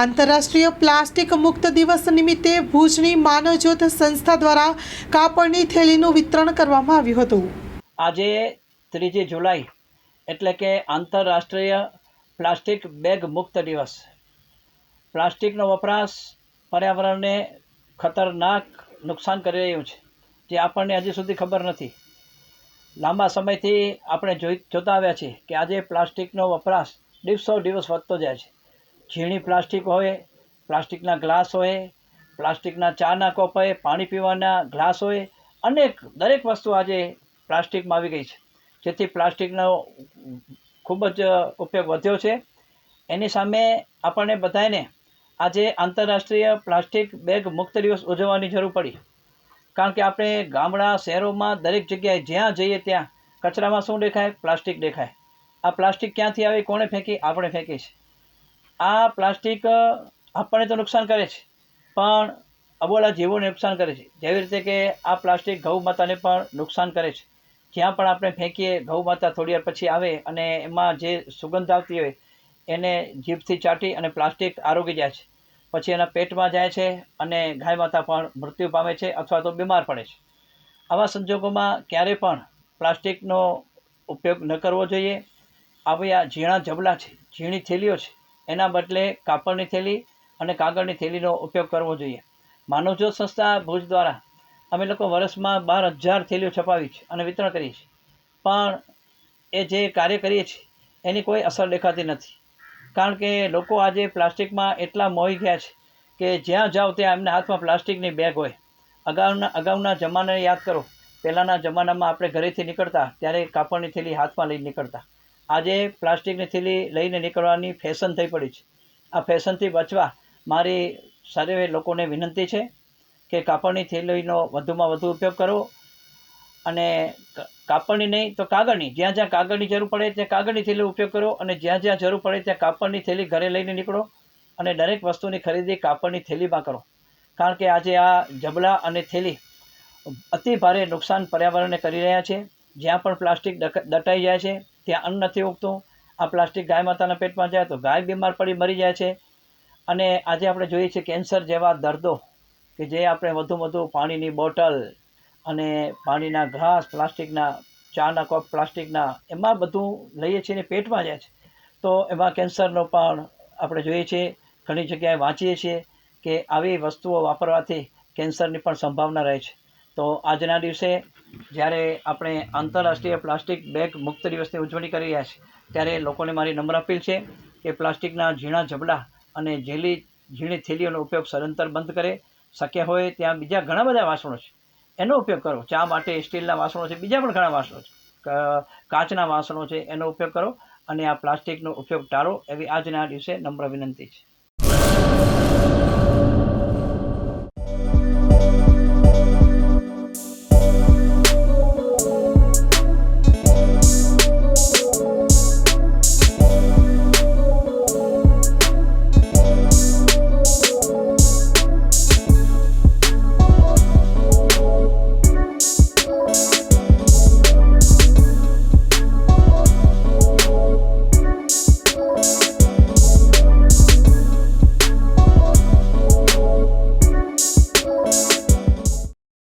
આંતરરાષ્ટ્રીય પ્લાસ્ટિક મુક્ત દિવસ નિમિત્તે ભુજની માનવજ્યોત સંસ્થા દ્વારા કાપડની થેલીનું વિતરણ કરવામાં આવ્યું હતું. આજે ત્રીજી જુલાઈ એટલે કે આંતરરાષ્ટ્રીય પ્લાસ્ટિક બેગ મુક્ત દિવસ. પ્લાસ્ટિકનો વપરાશ પર્યાવરણને ખતરનાક નુકસાન કરી રહ્યું છે, જે આપણને હજી સુધી ખબર નથી. લાંબા સમયથી આપણે જોઈ જોતા આવ્યા છીએ કે આજે પ્લાસ્ટિકનો વપરાશ દિવસો દિવસ વધતો જાય છે. ઝીણી પ્લાસ્ટિક હોય, પ્લાસ્ટિકના ગ્લાસ હોય, પ્લાસ્ટિકના ચાના કપ હોય, પાણી પીવાના ગ્લાસ હોય, અનેક દરેક વસ્તુ આજે પ્લાસ્ટિકમાં આવી ગઈ છે. જેથી પ્લાસ્ટિકનો ખૂબ જ ઉપયોગ વધ્યો છે. એની સામે આપણને બધાને આજે આંતરરાષ્ટ્રીય પ્લાસ્ટિક બેગ મુક્ત દિવસ ઉજવવાની જરૂર પડી. કારણ કે આપણે ગામડા, શહેરોમાં દરેક જગ્યાએ જ્યાં જઈએ ત્યાં કચરામાં શું દેખાય? પ્લાસ્ટિક દેખાય. આ પ્લાસ્ટિક ક્યાંથી આવી? કોણે ફેંકી? આપણે ફેંકી છે આ પ્લાસ્ટિક આપણને તો નુકસાન કરે છે. પણ અબોલા જીવોને નુકસાન કરે છે. જેવી રીતે કે આ પ્લાસ્ટિક ગૌ માતાને પણ નુકસાન કરે છે. જ્યાં પણ આપણે ફેંકીએ ગૌ માતા થોડી વાર પછી આવે અને એમાં જે સુગંધ આવતી હોય, એને જીભથી ચાટી અને પ્લાસ્ટિક આરોગી જાય છે. પછી એના પેટમાં જાય છે અને ગાય માતા પણ મૃત્યુ પામે છે અથવા તો બીમાર પડે છે. આવા સંજોગોમાં ક્યારે પણ પ્લાસ્ટિકનો ઉપયોગ ન કરવો જોઈએ. આવી આ ઝીણા જબલા છે, ઝીણી થેલીઓ છે એના બદલે કાપડની થેલી અને કાગળની થેલીનો ઉપયોગ કરવો જોઈએ. માનવજ્યોત સંસ્થા ભુજ દ્વારા અમે લોકો વર્ષમાં બાર હજાર થેલીઓ છપાવી છે અને વિતરણ કરીએ છીએ. પણ એ જે કાર્ય કરીએ છીએ, એની કોઈ અસર દેખાતી નથી. કારણ કે લોકો આજે પ્લાસ્ટિકમાં એટલા મોહી ગયા છે કે જ્યાં જાઓ ત્યાં એમના હાથમાં પ્લાસ્ટિકની બેગ હોય. અગાઉના અગાઉના જમાનાને યાદ કરો. પહેલાંના જમાનામાં આપણે ઘરેથી નીકળતા ત્યારે કાપડની થેલી હાથમાં લઈને નીકળતા. આજે પ્લાસ્ટિકની થેલી લઈને નીકળવાની ફેશન થઈ પડી છે. આ ફેશનથી બચવા મારી સર્વે લોકોને વિનંતી છે કે કાપડની થેલીનો વધુમાં વધુ ઉપયોગ કરો અને કાપડની નહીં તો કાગળની. જ્યાં જ્યાં કાગળની જરૂર પડે ત્યાં કાગળની થેલી ઉપયોગ કરો અને જ્યાં જ્યાં જરૂર પડે ત્યાં કાપડની થેલી ઘરે લઈને નીકળો અને દરેક વસ્તુની ખરીદી કાપડની થેલીમાં કરો. કારણ કે આજે આ જબલા અને થેલી અતિ ભારે નુકસાન પર્યાવરણને કરી રહ્યા છે. જ્યાં પણ પ્લાસ્ટિક દટાઈ જાય છે ત્યાં અન્ન નથી ઉગતું, આ પ્લાસ્ટિક ગાય માતાના પેટમાં જાય તો ગાય બીમાર પડી મરી જાય છે. અને આજે આપણે જોઈએ છીએ કેન્સર જેવા દર્દો કે જે આપણે વધુ વધુ પાણીની બોટલ અને પાણીના ગ્લાસ, પ્લાસ્ટિકના ચાના કપ, પ્લાસ્ટિકના એમાં બધું લઈએ છીએ ને પેટમાં જાય છે. તો એમાં કેન્સરનો પણ આપણે જોઈએ છીએ, ઘણી જગ્યાએ વાંચીએ છીએ કે આવી વસ્તુઓ વાપરવાથી કેન્સરની પણ સંભાવના રહે છે. તો આજના દિવસે જ્યારે આપણે આંતરરાષ્ટ્રીય પ્લાસ્ટિક બેગ મુક્ત દિવસની ઉજવણી કરી રહ્યા છીએ, ત્યારે લોકોને મારી નમ્ર અપીલ છે કે પ્લાસ્ટિકના ઝીણા જબલા અને ઝીલી ઝીણી થેલીઓનો ઉપયોગ સદંતર બંધ કરે. શક્ય હોય ત્યાં બીજા ઘણા બધા વાસણો છે. એનો ઉપયોગ કરો. ચા માટે સ્ટીલના વાસણો છે, બીજા પણ ઘણા વાસણો છે. કાચના વાસણો છે, એનો ઉપયોગ કરો અને આ પ્લાસ્ટિકનો ઉપયોગ ટાળો એવી આજના દિવસે નમ્ર વિનંતી છે.